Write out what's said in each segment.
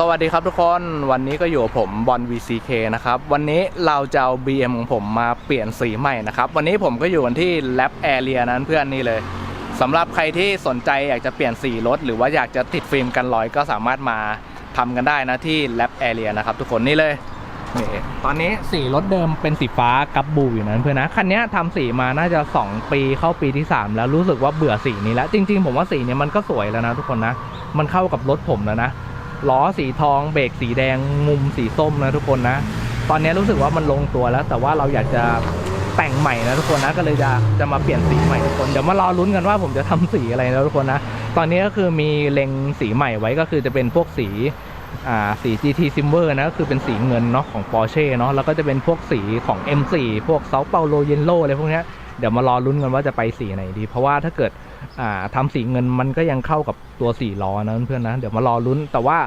สวัสดีครับทุกคนวันนี้ก็อยู่กับผมบอล VCK นะครับวันนี้เราจะเอา BM ของผมมาเปลี่ยนสีใหม่นะครับวันนี้ผมก็อยู่กันที่ Lab Area นั้นเพื่อนนี่เลยสำหรับใครที่สนใจอยากจะเปลี่ยนสีรถ หรือว่าอยากจะติดฟิล์มกันรอยก็สามารถมาทำกันได้นะที่ Lab Area นะครับทุกคนนี่เลยนี่ตอนนี้สีรถเดิมเป็นสีฟ้ากับบูอยู่นั้นเพื่อนนะคันนี้ทำสีมาน่าจะ 2 ปีเข้าปีที่ 3 แล้วรู้สึกว่าเบื่อสีนี้แล้วจริง ๆ ผมว่าสีนี้มันก็สวยแล้วนะทุกคนนะมันเข้ากับรถผมแล้วนะ ล้อสีทอง เบรกสีแดง มุมสีส้มนะทุกคนนะ ตอนนี้รู้สึกว่ามันลงตัวแล้ว แต่ว่าเราอยากจะแต่งใหม่นะทุกคนนะ ก็เลยจะจะมาเปลี่ยนสีใหม่ทุกคน เดี๋ยวมารอลุ้นกันว่าผมจะทำสีอะไรนะทุกคนนะ ตอนนี้ก็คือมีเล็งสีใหม่ไว้ก็คือจะเป็นพวกสีอ่าสี GT Silver นะก็คือเป็นสีเงินเนาะของ Porsche เนาะแล้วก็จะเป็นพวกสีของ M4 พวก Sao Paulo Yellow อะไรพวกนี้ เดี๋ยวมารอลุ้นกันว่าจะไปสีไหนดี เพราะว่าถ้าเกิดอ่าทำสีเงินมันก็ยังเข้ากับตัวสีล้อนะเพื่อนๆนะ เดี๋ยวมารอลุ้น แต่ว่า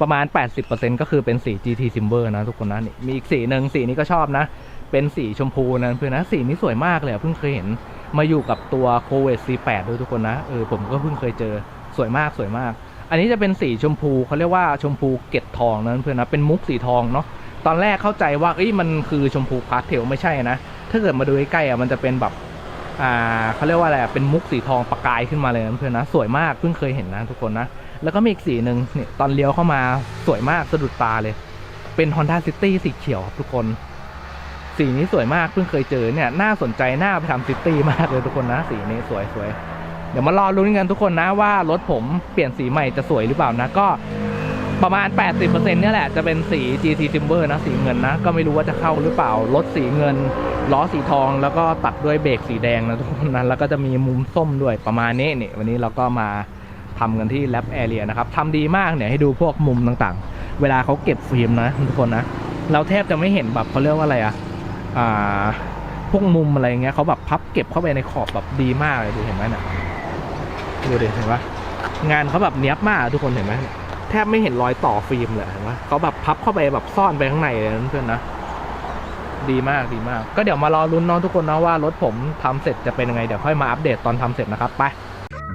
ประมาณ 80%ก็คือเป็นสี GT Silver นะทุกคนนะนี่มีอีกสีหนึ่งสีนี้ก็ชอบนะ เป็นสีชมพูนะเพื่อนนะสีนี้สวยมากเลยเพิ่งเคยเห็นมาอยู่กับตัว c o v e t C8 ด้วยทุกคนนะเออผมก็เพิ่งเคยเจอสวยมากสวยมาก อันนี้จะเป็นสีชมพูเขาเรียกว่าชมพูเกล็ดทองนะเพื่อนนะเป็นมุกสีทองเนาะตอนแรกเข้าใจว่าเอ้ยมันคือชมพูพาสเทลไม่ใช่นะถ้าเกิดมาดูใกล้ๆอะมันจะเป็นแบบ อ่าเขาเรียกว่าอะไรอะเป็นมุกสีทองประกายขึ้นมาเลยนะเพื่อนนะสวยมากเพิ่งเคยเห็นนะทุกคนนะ แล้วก็มีอีกสีหนึ่งเนี่ยตอนเลี้ยวเข้ามาสวยมากสะดุดตาเลย เป็น Honda City สีเขียวครับทุกคน สีนี้สวยมากเพิ่งเคยเจอเนี่ยน่าสนใจน่าไปทำซิตี้มากเลยทุกคนนะ สีนี้สวยสวยเดี๋ยวมารอลุ้นกันทุกคนนะว่ารถผมเปลี่ยนสีใหม่จะสวยหรือเปล่านะก็ ประมาณ 80%เนี่ยแหละจะเป็นสี GT Timber นะสีเงินนะ ก็ไม่รู้ว่าจะเข้าหรือเปล่ารถสีเงิน ล้อสีทองแล้วก็ตัดด้วยเบรกสีแดงนะทุกคนนะแล้วก็จะมีมุมส้มด้วยประมาณนี้นี่วันนี้เราก็มาทำกันที่ Lab Area นะครับทำดีมากเนี่ยให้ดูพวกมุมต่างๆ เวลาเขาเก็บฟิล์มนะทุกคนนะ เราแทบจะไม่เห็นแบบเขาเรียกว่าอะไรอะอ่าพวกมุมอะไรเงี้ยเขาแบบพับเก็บเข้าไปในขอบแบบดีมากเลยดูเห็นไหมเนี่ยดูดิเห็นปะงานเขาแบบเนี้ยบมากทุกคนเห็นไหม แทบไม่เห็นรอยต่อฟิล์มเลยเห็นปะเขาแบบพับเข้าไปแบบซ่อนไปข้างในเลยเพื่อนนะ ดีมากดีมาก ก็เดี๋ยวมารอรุ้นน้องทุกคนนะว่ารถผมทำเสร็จจะเป็นยังไง เดี๋ยวค่อยมาอัปเดตตอนทำเสร็จนะครับ ไป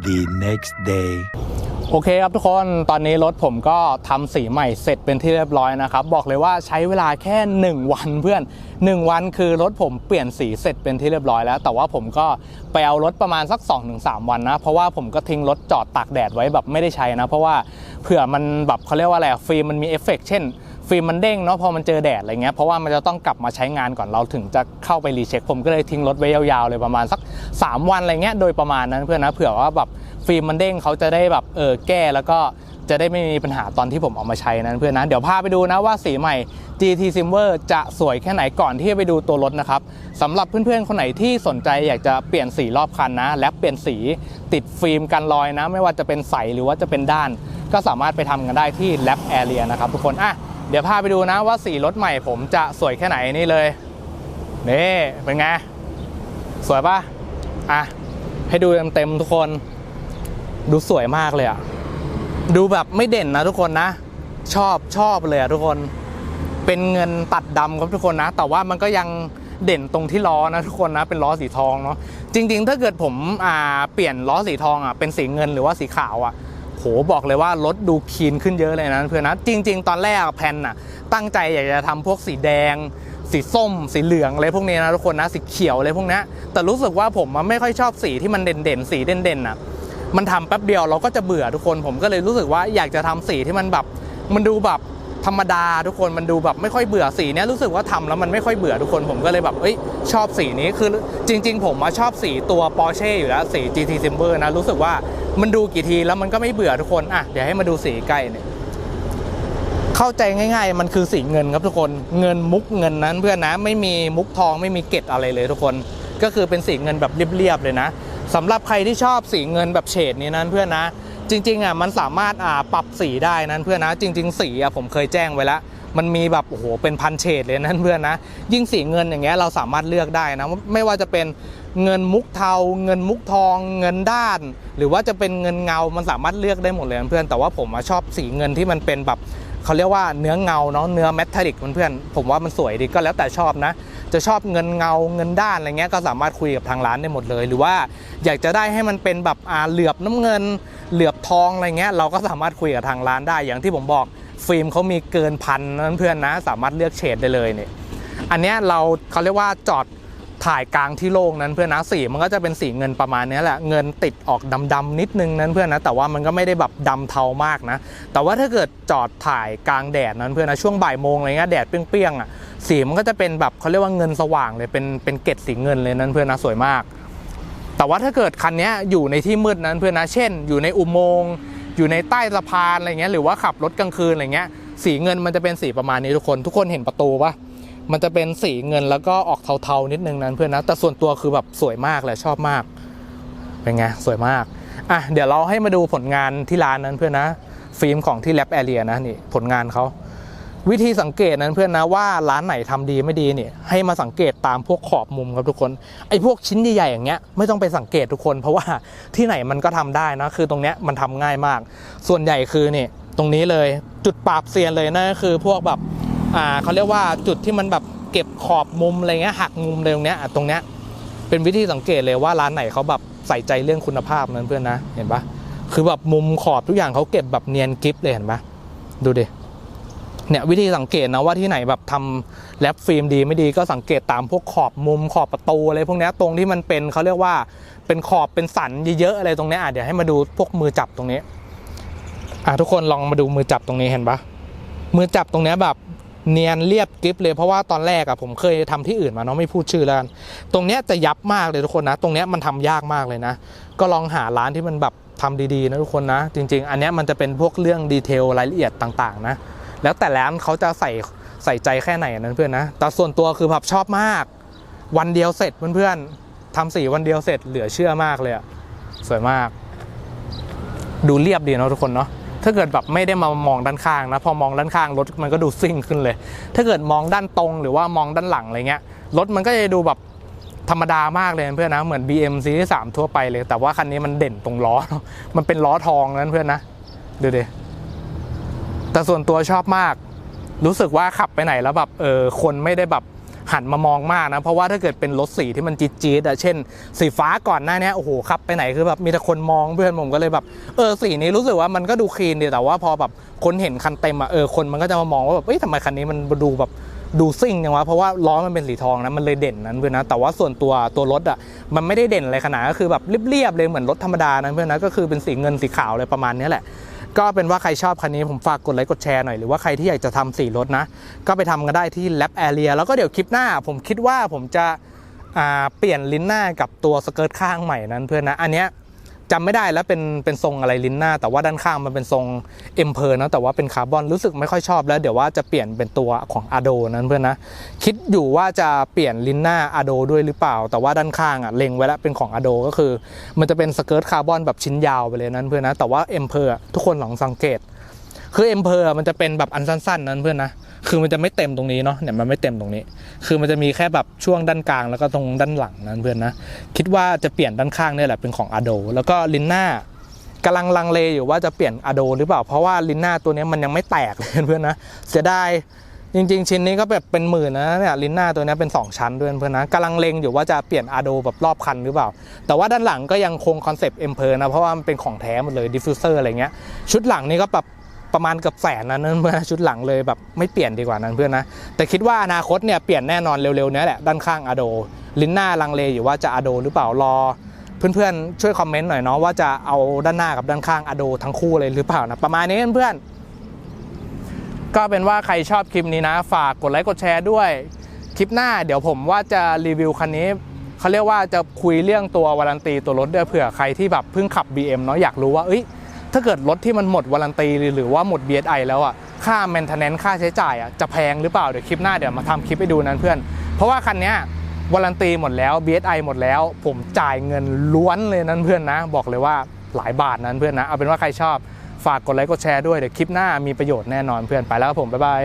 the next day. โอเคครับทุกคนตอนนี้รถผมก็ทำสีใหม่เสร็จเป็นที่เรียบร้อยนะครับ บอกเลยว่าใช้เวลาแค่ 1 วันเพื่อน 1 วันคือรถผมเปลี่ยนสีเสร็จเป็นที่เรียบร้อยแล้ว แต่ว่าผมก็ไปเอารถประมาณสัก 2-3 วันนะ เพราะว่าผมก็ทิ้งรถจอดตากแดดไว้แบบไม่ได้ใช้นะ เพราะว่าเผื่อมันแบบเขาเรียกว่าอะไรอะฟิล์มมันมีเอฟเฟกต์เช่นฟิล์มมันเด้งเนาะพอมันเจอแดดอะไรเงี้ยเพราะว่ามันจะต้องกลับมาใช้งานก่อนเราถึงจะเข้าไปรีเช็คผมก็เลยทิ้งรถไว้ยาวๆเลยประมาณสัก 3 วันอะไรเงี้ยโดยประมาณนั้นเพื่อนนะเผื่อว่าแบบ ฟิล์มมันเด้งเขาจะได้แบบเออแก้แล้วก็จะได้ไม่มีปัญหาตอนที่ผมเอามาใช้นั้นเพื่อนนะเดี๋ยวพาไปดูนะว่าสีใหม่ GT Silver จะสวยแค่ไหนก่อนที่จะไปดูตัวรถนะครับสำหรับเพื่อนๆ คนไหนที่สนใจอยากจะเปลี่ยนสีรอบคันนะ และเปลี่ยนสีติดฟิล์มกันรอยนะ ไม่ว่าจะเป็นใสหรือว่าจะเป็นด้าน ก็สามารถไปทำกันได้ที่ Lab Area นะครับทุกคนอะเดี๋ยวพาไปดูนะว่าสีรถใหม่ผมจะสวยแค่ไหนนี่เลยนี่เป็นไงสวยปะอะให้ดูเต็มๆทุกคน ดูสวยมากเลยอะดูแบบไม่เด่นนะทุกคนนะ ชอบชอบเลยอะทุกคน เป็นเงินตัดดำครับทุกคนนะ แต่ว่ามันก็ยังเด่นตรงที่ล้อนะทุกคนนะเป็นล้อสีทองเนาะจริง ๆ ถ้าเกิดผมอ่าเปลี่ยนล้อสีทองอะเป็นสีเงินหรือว่าสีขาวอะโหบอกเลยว่ารถดูคีนขึ้นเยอะเลยนะเพื่อนนะจริง ๆ ตอนแรกแพลนน่ะ ตั้งใจอยากจะทำพวกสีแดง สีส้ม สีเหลืองอะไรพวกนี้นะทุกคนนะสีเขียวอะไรพวกนี้แต่รู้สึกว่าผมไม่ค่อยชอบสีที่มันเด่นๆสีเด่นๆอะ มันทำแป๊บเดียวเราก็จะเบื่อทุกคนผมก็เลยรู้สึกว่าอยากจะทำสีที่มันแบบมันดูแบบธรรมดาทุกคนมันดูแบบไม่ค่อยเบื่อสีเนี้ยรู้สึกว่าทำแล้วมันไม่ค่อยเบื่อทุกคนผมก็เลยแบบเอ้ยชอบสีนี้คือจริง ๆ ผมมาชอบสีตัว Porsche อยู่แล้วสี GT Silver นะรู้สึกว่ามันดูกี่ทีแล้วมันก็ไม่เบื่อทุกคนอะเดี๋ยวให้มาดูสีใกล้เนี่ยเข้าใจง่าย ๆ มันคือสีเงินครับทุกคนเงินมุกเงินนั้นเพื่อนนะไม่มีมุกทองไม่มีเกล็ดอะไรเลยทุกคน ก็คือเป็นสีเงินแบบเรียบๆเลยนะ สำหรับใครที่ชอบสีเงินแบบเฉดนี้นั้นเพื่อนนะ จริงๆอะมันสามารถอ่าปรับสีได้นั้นเพื่อนนะ จริง ๆ สีอะผมเคยแจ้งไว้แล้วมันมีแบบโอ้โหเป็นพันเฉดเลยนั้นเพื่อนนะ ยิ่งสีเงินอย่างเงี้ยเราสามารถเลือกได้นะไม่ว่าจะเป็นเงินมุกเทา เงินมุกทอง เงินด้าน หรือว่าจะเป็นเงินเงา มันสามารถเลือกได้หมดเลยนะเพื่อนแต่ว่าผมชอบสีเงินที่มันเป็นแบบ เขาเรียกว่าเนื้อเงาเนาะเนื้อเมทัลลิกเพื่อนๆผมว่ามันสวยดีก็แล้วแต่ชอบนะ จะชอบเงินเงาเงินด้านอะไรเงี้ยก็สามารถคุยกับทางร้านได้หมดเลย หรือว่าอยากจะได้ให้มันเป็นแบบอ่าเหลือบน้ำเงิน เหลือบทองอะไรเงี้ยเราก็สามารถคุยกับทางร้านได้อย่างที่ผมบอกฟิล์มเขามีเกินพันนั้นเพื่อนนะ สามารถเลือกเฉดได้เลยเนี่ยอันเนี้ยเราเขาเรียกว่าจอด ถ่ายกลางที่โล่งนั้นเพื่อนนะสีมันก็จะเป็นสีเงินประมาณนี้แหละเงินติดออกดำๆนิดนึงนั้นเพื่อนนะแต่ว่ามันก็ไม่ได้แบบดำเทามากนะ แต่ว่าถ้าเกิดจอดถ่ายกลางแดดนั้นเพื่อนนะช่วงบ่ายโมงอะไรเงี้ยแดดเปรี้ยงๆอะสีมันก็จะเป็นแบบเขาเรียกว่าเงินสว่างเลยเป็นเป็นเกล็ดสีเงินเลยนั้นเพื่อนนะสวยมาก แต่ว่าถ้าเกิดคันนี้อยู่ในที่มืดนั้นเพื่อนนะเช่น อยู่ในอุโมงค์อยู่ในใต้สะพานอะไรเงี้ยหรือว่าขับรถกลางคืนอะไรเงี้ยสีเงินมันจะเป็นสีประมาณนี้ทุกคน ทุกคนเห็นประตูปะ มันจะเป็นสีเงินแล้วก็ออกเทาๆนิดนึงนั้นเพื่อนนะ แต่ส่วนตัวคือแบบสวยมากเลยชอบมาก เป็นไง สวยมาก อะ เดี๋ยวเราให้มาดูผลงานที่ร้านนั้นเพื่อนนะ ฟิล์มของที่แลบแอเรียนะนี่ผลงานเขาวิธีสังเกตนั้นเพื่อนนะว่าร้านไหนทำดีไม่ดีเนี่ยให้มาสังเกตตามพวกขอบมุมครับทุกคนไอ้พวกชิ้นใหญ่ๆอย่างเงี้ยไม่ต้องไปสังเกตทุกคน เพราะว่าที่ไหนมันก็ทำได้นะคือตรงเนี้ยมันทำง่ายมาก ส่วนใหญ่คือนี่ตรงนี้เลยจุดปราบเซียนเลยนั่นก็คือพวกแบบ อ่าเขาเรียกว่าจุดที่มันแบบเก็บขอบมุมอะไรเงี้ยหักมุมเลยตรงเนี้ยตรงเนี้ยเป็นวิธีสังเกตเลยว่าร้านไหนเขาแบบใส่ใจเรื่องคุณภาพนั้นเพื่อนนะเห็นปะคือแบบมุมขอบทุกอย่างเขาเก็บแบบเนียนกริฟเลยเห็นปะดูดิเนี่ยวิธีสังเกตนะว่าที่ไหนแบบทำแรปฟิล์มดีไม่ดีก็สังเกตตามพวกขอบมุมขอบประตูอะไรพวกนี้ตรงที่มันเป็นเขาเรียกว่าเป็นขอบเป็นสันเยอะๆอะไรตรงเนี้ยอะเดี๋ยวให้มาดูพวกมือจับตรงนี้อะทุกคนลองมาดูมือจับตรงนี้เห็นปะมือจับตรงเนี้ยแบบ เนียนเรียบกริฟเลยเพราะว่าตอนแรกอะผมเคยทำที่อื่นมาเนาะไม่พูดชื่อแล้วกันตรงเนี้ยจะยับมากเลยทุกคนนะ ตรงเนี้ยมันทำยากมากเลยนะ ก็ลองหาร้านที่มันแบบทำดีๆนะทุกคนนะ จริง ๆ อันเนี้ยมันจะเป็นพวกเรื่องดีเทลรายละเอียดต่างๆ นะ แล้วแต่ร้านเขาจะใส่ใส่ใจแค่ไหนนนั้นเพื่อนนะแต่ส่วนตัวคือแบบชอบมาก วันเดียวเสร็จเพื่อนๆทำสีวันเดียวเสร็จเหลือเชื่อมากเลยอะสวยมาก ดูเรียบดีเนาะทุกคนเนาะ ถ้าเกิดแบบไม่ได้มามองด้านข้างนะ พอมองด้านข้างรถมันก็ดูซิ่งขึ้นเลย ถ้าเกิดมองด้านตรงหรือว่ามองด้านหลังอะไรเงี้ย รถมันก็จะดูแบบธรรมดามากเลยเพื่อนนะ เหมือน BM C 3ทั่วไปเลย แต่ว่าคันนี้มันเด่นตรงล้อ มันเป็นล้อทองนั้นเพื่อนนะ ดูดิ แต่ส่วนตัวชอบมาก รู้สึกว่าขับไปไหนแล้วแบบเออคนไม่ได้แบบ หันมามองมากนะ เพราะว่าถ้าเกิดเป็นรถสีที่มันจี๊ดจี๊ดๆอะเช่น สีฟ้าก่อนหน้านี้โอ้โหขับไปไหนคือแบบมีแต่คนมองเพื่อนผมก็เลยแบบเออสีนี้รู้สึกว่ามันก็ดูคลีนดีแต่ว่าพอแบบคนเห็นคันเต็มอะเออคนมันก็จะมามองว่าแบบเอ้ยทำไมคันนี้มันดูแบบดูซิ่งจังวะเพราะว่าล้อมันเป็นสีทองนะมันเลยเด่นนั้นเพื่อนนะแต่ว่าส่วนตัวตัวรถอะมันไม่ได้เด่นอะไรขนาดก็คือแบบเรียบๆเลยเหมือนรถธรรมดานะเพื่อนนะก็คือเป็นสีเงินสีขาวเลยประมาณนี้แหละ ก็เป็นว่าใครชอบคันนี้ผมฝากกดไลค์กดแชร์หน่อย หรือว่าใครที่อยากจะทำสีรถนะ ก็ไปทำกันได้ที่ Lab Area แล้วก็เดี๋ยวคลิปหน้า ผมคิดว่าผมจะเปลี่ยนลิ้นหน้ากับตัวสเกิร์ตข้างใหม่นั้นเพื่อนนะอันเนี้ย จำไม่ได้แล้วเป็นเป็นทรงอะไรลิ้นหน้า แต่ว่าด้านข้างมันเป็นทรงเอ็มเพอร์นะแต่ว่าเป็นคาร์บอนรู้สึกไม่ค่อยชอบแล้วเดี๋ยวว่าจะเปลี่ยนเป็นตัวของอาโดนั้นเพื่อนนะคิดอยู่ว่าจะเปลี่ยนลิ้นหน้าอาโดด้วยหรือเปล่า แต่ว่าด้านข้างอะเล็งไว้แล้วเป็นของอาโดก็คือ มันจะเป็นสเกิร์ตคาร์บอนแบบชิ้นยาวไปเลยนั้นเพื่อนนะแต่ว่าเอ็มเพอร์ทุกคนลองสังเกต คือเอ็มเพอร์มันจะเป็นแบบอันสั้นๆนั้นเพื่อนนะ คือมันจะไม่เต็มตรงนี้เนาะเนี่ยมันไม่เต็มตรงนี้ คือมันจะมีแค่แบบช่วงด้านกลางแล้วก็ตรงด้านหลังนั้นเพื่อนนะ คิดว่าจะเปลี่ยนด้านข้างเนี่ยแหละเป็นของอาโดแล้วก็ลินหน้ากำลังลังเลอยู่ว่าจะเปลี่ยนอาโดหรือเปล่า เพราะว่าลินหน้าตัวนี้มันยังไม่แตกเลยเพื่อนนะเสียดายจริงๆ ชิ้นนี้ก็แบบเป็นหมื่นนะเนี่ยลิ้นหน้าตัวนี้เป็น 2 ชั้นด้วยเพื่อนนะกำลังเลงอยู่ว่าจะเปลี่ยนอาโดแบบรอบคันหรือเปล่า แต่ว่าด้านหลังก็ยังคงคอนเซปต์เอ็มเพอร์นะ เพราะว่ามันเป็นของแท้หมดเลยดิฟฟิวเซอร์อะไรเงี้ย ชุดหลังนี่ก็แบบ ประมาณเกือบแสนนะนั่นเพื่อนชุดหลังเลยแบบไม่เปลี่ยนดีกว่านั้นเพื่อนนะ แต่คิดว่าอนาคตเนี่ยเปลี่ยนแน่นอนเร็วๆนี้แหละด้านข้างอโด ลิ้นหน้าลังเลอยู่ว่าจะอโดหรือเปล่ารอเพื่อนๆช่วยคอมเมนต์หน่อยเนาะว่าจะเอาด้านหน้ากับด้านข้างอโดทั้งคู่เลยหรือเปล่านะประมาณนี้เพื่อนๆก็เป็นว่าใครชอบคลิปนี้นะ ฝากกดไลค์กดแชร์ด้วยคลิปหน้าเดี๋ยวผมว่าจะรีวิวคันนี้เขาเรียกว่าจะคุยเรื่องตัววารันตีตัวรถด้วยเผื่อใครที่แบบเพิ่งขับ BM เนาะอยากรู้ว่าเอ้ย ถ้าเกิดรถที่มันหมดวารันตีหรือว่าหมด BSI แล้วอะค่าแมนเทนแนนค่าใช้จ่ายอะจะแพงหรือเปล่าเดี๋ยวคลิปหน้าเดี๋ยวมาทำคลิปให้ดูนั้นเพื่อน เพราะว่าคันนี้วารันตีหมดแล้ว BSI หมดแล้ว ผมจ่ายเงินล้วนเลยนั้นเพื่อนนะ บอกเลยว่าหลายบาทนั้นเพื่อนนะเอาเป็นว่าใครชอบฝากกดไลค์กดแชร์ด้วยเดี๋ยวคลิปหน้ามีประโยชน์แน่นอนเพื่อนไปแล้วครับผมบ๊ายบาย